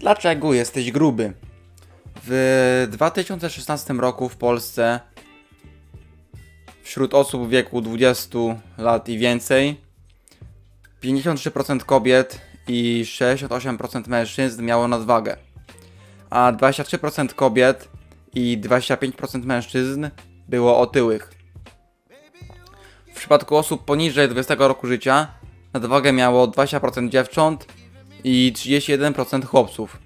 Dlaczego jesteś gruby? W 2016 roku w Polsce wśród osób w wieku 20 lat i więcej 53% kobiet i 68% mężczyzn miało nadwagę, a 23% kobiet i 25% mężczyzn było otyłych. W przypadku osób poniżej 20 roku życia nadwagę miało 20% dziewcząt i 31% chłopców,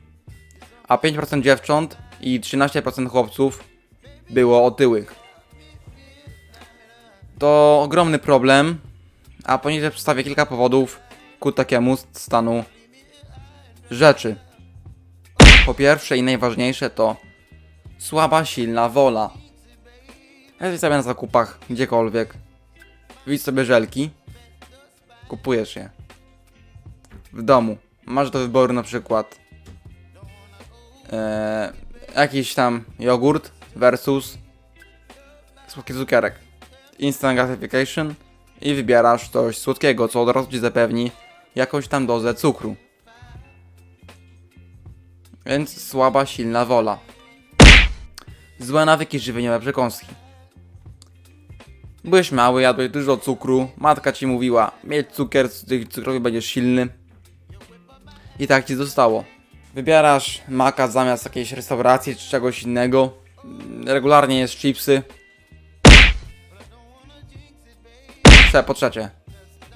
a 5% dziewcząt i 13% chłopców było otyłych. To ogromny problem, a poniżej przedstawię kilka powodów ku takiemu stanu rzeczy. Po pierwsze i najważniejsze to słaba, silna wola. Jesteś sobie na zakupach, gdziekolwiek, widz sobie żelki, kupujesz je. W domu. Masz do wyboru na przykład e, jakiś tam jogurt versus słodki cukierek. Instant gratification i wybierasz coś słodkiego, co od razu ci zapewni jakąś tam dozę cukru. Więc słaba, silna wola. Złe nawyki żywieniowe przekąski. Byłeś mały, jadłeś dużo cukru, matka ci mówiła, mieć cukier, dzięki cukrowi będziesz silny. I tak ci zostało. Wybierasz maka zamiast jakiejś restauracji czy czegoś innego. Regularnie jest chipsy. Prze- Po trzecie,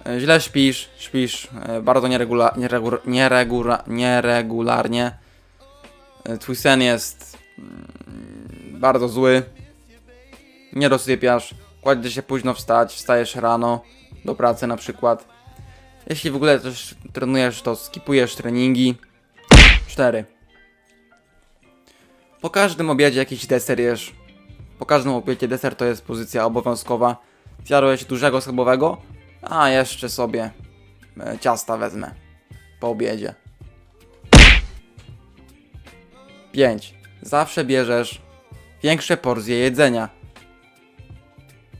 e, źle śpisz, śpisz e, bardzo nieregula, nieregula, nieregularnie. E, Twój sen jest mm, bardzo zły. Nie dosypiasz, kładziesz się późno wstać, wstajesz rano do pracy na przykład. Jeśli w ogóle też trenujesz, to skipujesz treningi. 4. Po każdym obiedzie jakiś deser jesz. Po każdym obiedzie deser to jest pozycja obowiązkowa. Zjadłeś dużego schabowego, a jeszcze sobie e, ciasta wezmę po obiedzie. 5. Zawsze bierzesz większe porcje jedzenia.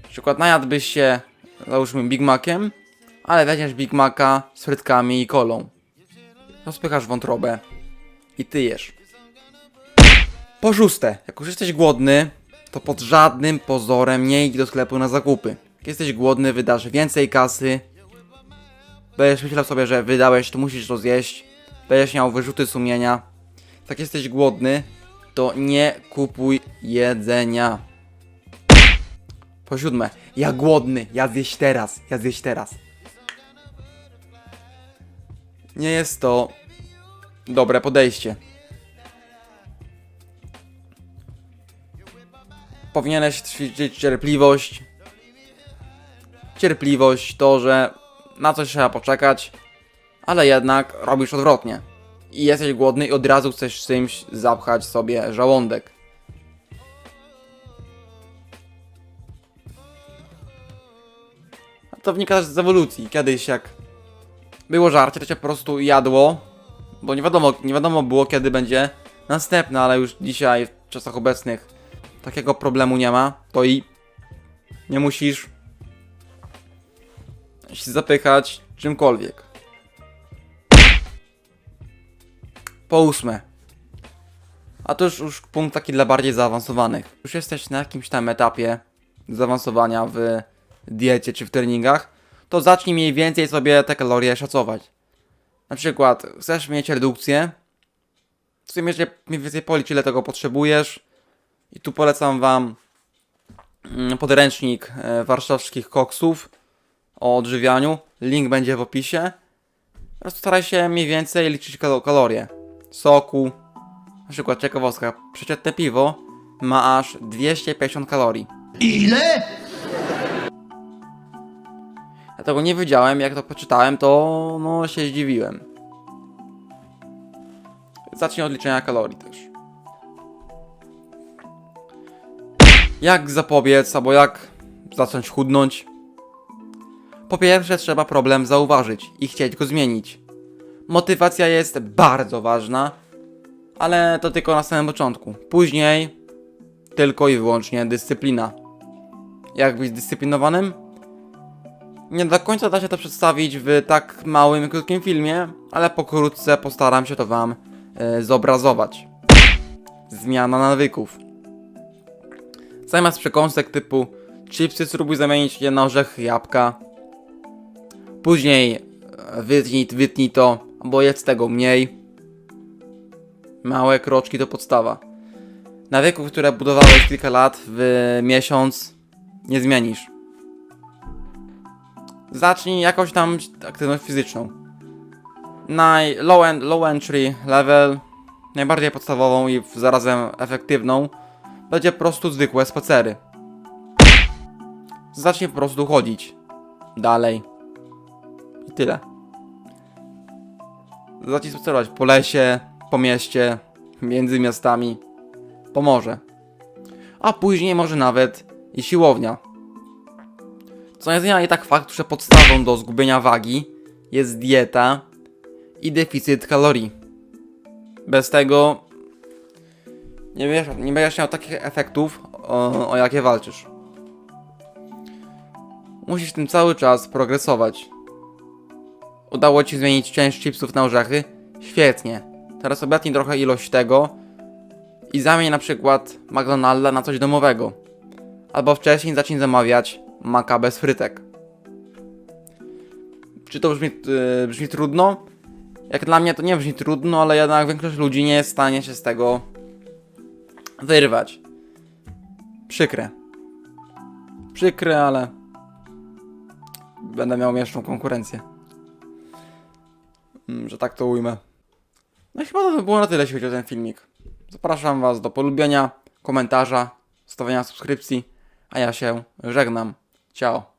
Na przykład najadłbyś się, załóżmy, Big Maciem, ale weźmiesz Big Maca z frytkami i kolą. Rozpychasz wątrobę i ty jesz. Po szóste, jak już jesteś głodny, to pod żadnym pozorem nie idź do sklepu na zakupy. Jak jesteś głodny, wydasz więcej kasy. Będziesz myślał sobie, że wydałeś, to musisz to zjeść. Będziesz miał wyrzuty sumienia. Jak jesteś głodny, to nie kupuj jedzenia. Po siódme, ja głodny, ja zjeść teraz, ja zjeść teraz. Nie jest to dobre podejście. Powinieneś ćwiczyć cierpliwość. Cierpliwość to, że na coś trzeba poczekać, ale jednak robisz odwrotnie. I jesteś głodny i od razu chcesz czymś zapchać sobie żołądek. A to wynika też z ewolucji. Kiedyś jak było żarcie, to się po prostu jadło, bo nie wiadomo, nie wiadomo było kiedy będzie następne, ale już dzisiaj w czasach obecnych takiego problemu nie ma, to i nie musisz się zapychać czymkolwiek. Po ósme. A to już, już punkt taki dla bardziej zaawansowanych. Już jesteś na jakimś tam etapie zaawansowania w diecie czy w treningach, to zacznij mniej więcej sobie te kalorie szacować. Na przykład, chcesz mieć redukcję, to sobie mniej- mniej więcej policz ile tego potrzebujesz. I tu polecam Wam mm, podręcznik e, warszawskich koksów o odżywianiu. Link będzie w opisie. Prostu staraj się mniej więcej liczyć kalo- kalorie. Soku, na przykład ciekawostka, przeciętne piwo ma aż 250 kalorii. Ile? Tego nie wiedziałem, jak to poczytałem, to no się zdziwiłem. Zacznij od liczenia kalorii też. Jak zapobiec, albo jak zacząć chudnąć? Po pierwsze, trzeba problem zauważyć i chcieć go zmienić. Motywacja jest bardzo ważna, ale to tylko na samym początku. Później tylko i wyłącznie dyscyplina. Jak być dyscyplinowanym? Nie do końca da się to przedstawić w tak małym, krótkim filmie, ale pokrótce postaram się to Wam e, zobrazować. Zmiana nawyków. Zamiast przekąsek typu chipsy spróbuj zamienić je na orzechy jabłka. Później e, wytnij, wytnij to, albo jedz tego mniej. Małe kroczki to podstawa. Nawyków, które budowałeś kilka lat w miesiąc, nie zmienisz. Zacznij jakąś tam aktywność fizyczną. Naj low, en- low entry level, najbardziej podstawową i zarazem efektywną, będzie po prostu zwykłe spacery. Zacznij po prostu chodzić. Dalej. I tyle. Zacznij spacerować po lesie, po mieście, między miastami. Pomoże. A później może nawet i siłownia. Co nie zmienia i tak faktu, że podstawą do zgubienia wagi jest dieta i deficyt kalorii. Bez tego nie będziesz, nie będziesz miał takich efektów, o, o jakie walczysz. Musisz tym cały czas progresować. Udało ci zmienić część chipsów na orzechy? Świetnie. Teraz obetnij trochę ilość tego i zamień na przykład McDonalda na coś domowego. Albo wcześniej zacznij zamawiać maka bez frytek. Czy to brzmi, yy, brzmi trudno? Jak dla mnie to nie brzmi trudno, ale jednak większość ludzi nie jest w stanie się z tego wyrwać. Przykre. Przykre, ale będę miał mieszczą konkurencję. Mm, Że tak to ujmę. No i chyba to by było na tyle, jeśli chodzi o ten filmik. Zapraszam Was do polubienia, komentarza, stawiania subskrypcji, a ja się żegnam. Ciao.